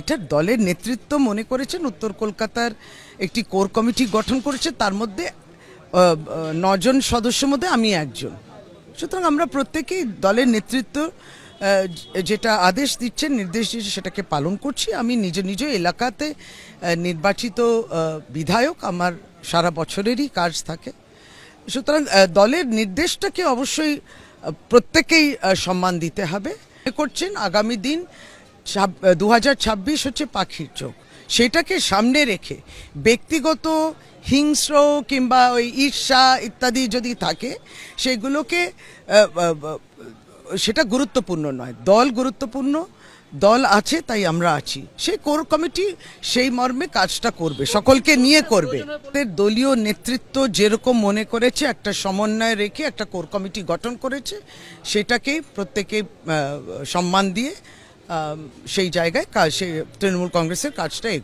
এটা দলের নেতৃত্ব মনে করেছেন, উত্তর কলকাতার একটি কোর কমিটি গঠন করেছে, তার মধ্যে নজন সদস্যের মধ্যে আমি একজন। সুতরাং আমরা প্রত্যেকেই দলের নেতৃত্ব যেটা আদেশ দিচ্ছেন, নির্দেশ দিচ্ছে সেটাকে পালন করছি। আমি নিজ নিজ এলাকাতে নির্বাচিত বিধায়ক, আমার সারা বছরেরই কাজ থাকে। সুতরাং দলের নির্দেশটাকে অবশ্যই প্রত্যেকেই সম্মান দিতে হবে। করছেন, আগামী দিন দু হাজার ছাব্বিশ হচ্ছে পাখির চোখ। সেটাকে সামনে রেখে ব্যক্তিগত হিংস্র কিংবা ওই ঈর্ষা ইত্যাদি যদি থাকে, সেগুলোকে সেটা গুরুত্বপূর্ণ নয়। দল গুরুত্বপূর্ণ, দল আছে তাই আমরা আছি। সেই কোর কমিটি সেই মর্মে কাজটা করবে, সকলকে নিয়ে করবে। দলীয় নেতৃত্ব যেরকম মনে করেছে, একটা সমন্বয় রেখে একটা কোর কমিটি গঠন করেছে, সেটাকে প্রত্যেকে সম্মান দিয়ে সেই জায়গায় কাজ সেই তৃণমূল কংগ্রেসের কাজটা।